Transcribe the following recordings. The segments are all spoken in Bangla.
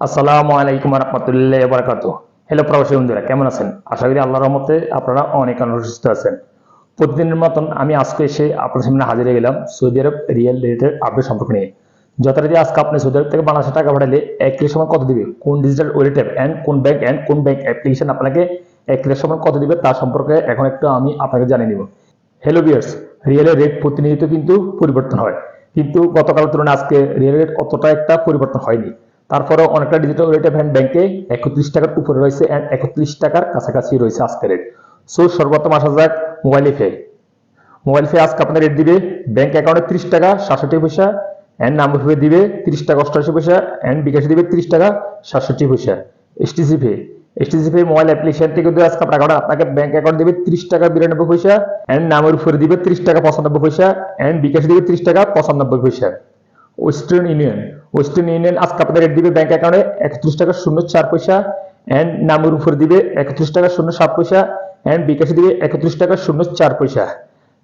আসসালামু আলাইকুম রহমতুল্লাহ বারকাত হ্যালো প্রবাসী বন্ধুরা, কেমন আছেন? আশা করি আল্লাহর রহমতে আপনারা অনেক অনেক সুস্থ আছেন। প্রতিদিনের মতন আমি আজকে এসে আপনার সামনে হাজির হয়ে গেলাম সৌদি আরব রিয়েল রেটের আপডেট সম্পর্ক নিয়ে। যথারীতি আজকে আপনি সৌদি আরব থেকে বাংলাদেশে টাকা পাঠালে এক কিলোর সময় কত দিবে? কোন ডিজিটাল ওয়ালেট অ্যাপ অ্যান্ড কোন ব্যাংক অ্যান্ড কোন ব্যাংক অ্যাপ্লিকেশন আপনাকে এক কিলোর সময় কত দিবে তার সম্পর্কে এখন একটু আমি আপনাকে জানিয়ে দিব হ্যালো বিয়ার্স রিয়েলের রেট প্রতিনিয়ত কিন্তু পরিবর্তন হয়। কিন্তু গতকাল তুলনায় আজকে রিয়েল রেট অতটা একটা পরিবর্তন হয়নি। তারপরেও অনেকটা ডিজিটাল রেট অফ হ্যান্ড ব্যাংকে একত্রিশ টাকার উপরে রয়েছে অ্যান্ড একত্রিশ টাকার কাছাকাছি রয়েছে আজকে রেট সো সর্বোত্তম আসা যাক মোবাইল ফে মোবাইল ফে আজকে আপনার রেট দিবে ব্যাংক অ্যাকাউন্টে ত্রিশ টাকা, সাতষট্টি পয়সা অ্যান্ড নাম্বার ফে দিবে ত্রিশ টাকা, অষ্টআশি পয়সা অ্যান্ড বিকাশে দিবে ত্রিশ টাকা, সাতষট্টি পয়সা। এসটিসি ফে এসটিসি ফে মোবাইল অ্যাপ্লিকেশন থেকে যদি আজকে আপনার এ আপনাকে ব্যাংক অ্যাকাউন্ট দিবে ত্রিশ টাকা, বিরানব্বই পয়সা অ্যান্ড নামের উপরে দিবে ত্রিশ টাকা, পঁচানব্বই পয়সা অ্যান্ড বিকাশে দিবে ত্রিশ টাকা, পঁচানব্বই পয়সা। ওয়েস্টার্ন ইউনিয়ন ওয়েস্টার্ন ইউনিয়ন আজকে আপনাদের দিবে ব্যাংক অ্যাকাউন্টে একত্রিশ টাকা শূন্য চার পয়সা অ্যান্ড নামের উপর দিবে একত্রিশ টাকা শূন্য সাত পয়সা অ্যান্ড বিকাশে দিবে একত্রিশ টাকা শূন্য চার পয়সা।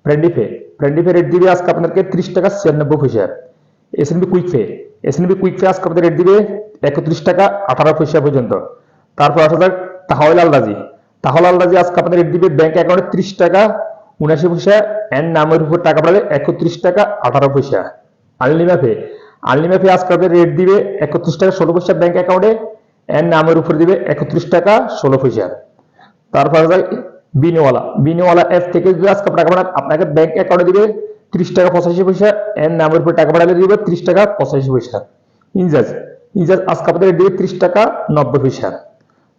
ফ্রেন্ডি ফ্রেন্ডিফে ফ্রেন্ডিফে রেট দিবে আজকে আপনাদেরকে ত্রিশ টাকা ছিয়ানব্বই পয়সা। SNB quick pay SNB quick pay আজকে আপনাদের রেট দিবে একত্রিশ টাকা আঠারো পয়সা পর্যন্ত। তারপর আসা যাক তাহলে আলরাজি তাহলে আলরাজি আজকে আপনাদের রেট দিবে ব্যাংক অ্যাকাউন্টে ত্রিশ টাকা উনাশি পয়সা অ্যান্ড নামের উপর টাকা পাঠালে একত্রিশ টাকা আঠারো পয়সা। আনলিমা পে আনলিমা পে আজকে আপনাদের রেট দিবে একত্রিশ টাকা ষোলো পয়সা ব্যাংক অ্যাকাউন্টে অ্যান্ড নামের উপর দিবে একত্রিশ টাকা ষোলো পয়সা। তারপর যাক বিনিওয়ালা বিনিওয়ালা অ্যাপ থেকে যদি আজকে টাকা পাঠান আপনাকে ব্যাংক অ্যাকাউন্টে দিবে ত্রিশ টাকা পঁচাশি পয়সা এর নামের উপর টাকা পাঠালে দিবে ত্রিশ টাকা পঁচাশি পয়সা। ইনজাজ ইনজাজ আজকে আপনাদের দিবে ত্রিশ টাকা নব্বই পয়সা।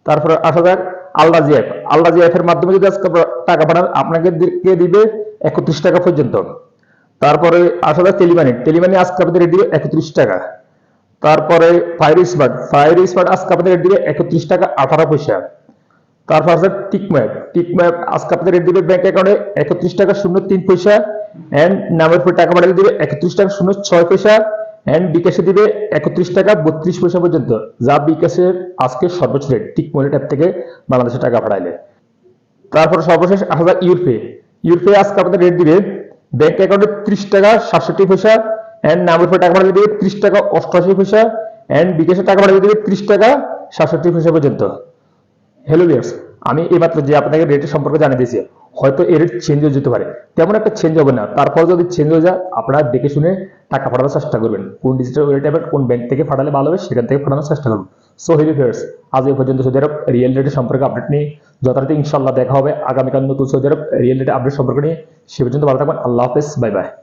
তারপরে আসা যাক আলরাজি অ্যাপ আলরাজি অ্যাপের মাধ্যমে যদি আজকে টাকা পাঠান আপনাকে দিবে একত্রিশ টাকা পর্যন্ত। তারপরে আসা যাক টেলিমানি টেলিমানি আজকে আপনাদের দিবে একত্রিশ টাকা। তারপরে ফায়ার স্মার্ট ফায়ার স্মার্ট আজকে আপনাদের দিবে একত্রিশ টাকা আঠারো পয়সা। তারপর আছে টিকম্যাপ টিকম্যাপ আজকে আপনাদের রেট দিবে ব্যাংক অ্যাকাউন্টে একত্রিশ টাকা শূন্য তিন পয়সা অ্যান্ড নামের উপর টাকা পাঠালে দিবে একত্রিশ টাকা শূন্য ছয় পয়সা অ্যান্ড বিকাশে দিবে একত্রিশ টাকা বত্রিশ পয়সা পর্যন্ত। যা বিকাশের আজকে সর্বোচ্চ রেট টিকমনি ট্যাপ থেকে বাংলাদেশে টাকা পাঠাইলে তারপর সর্বশেষ আসা যাক ইউরপে ইউরপে আজকে আপনাদের রেট দিবে ব্যাংক অ্যাকাউন্টে ত্রিশ টাকা, সাতষট্টি পয়সা অ্যান্ড নামের উপর টাকা পাঠাতে দিবে ত্রিশ টাকা, অষ্টআশি পয়সা অ্যান্ড বিকাশে টাকা পাঠাতে দিবে ত্রিশ টাকা, সাতষট্টি পয়সা পর্যন্ত। হ্যালো আমি এইমাত্র যে আপনাকে রেটের সম্পর্কে জানিয়ে দিয়েছি। হয়তো এর চেঞ্জ হয়ে যেতে পারে। তেমন একটা চেঞ্জ হবে না। তারপর যদি চেঞ্জ হয়ে যায়, আপনারা দেখে শুনে টাকা ফাটানোর চেষ্টা করবেন। কোন ডিজিটাল ওয়ালেট অ্যাপের কোন ব্যাংক থেকে ফাটালে ভালো হবে, সেখান থেকে ফাটানোর চেষ্টা করবেন সো হেভি ফেয়ার্স আজ এই পর্যন্ত সৌদি আরব রিয়েল রেটের সম্পর্কে আপডেট নিয়ে যথারীতি ইনশাল্লাহ দেখা হবে আগামীকাল নতুন সৌদি আরব রিয়েল রেটের আপডেট সম্পর্কে নিয়ে। সে পর্যন্ত ভালো থাকবেন। আল্লাহ হাফেজ। Bye bye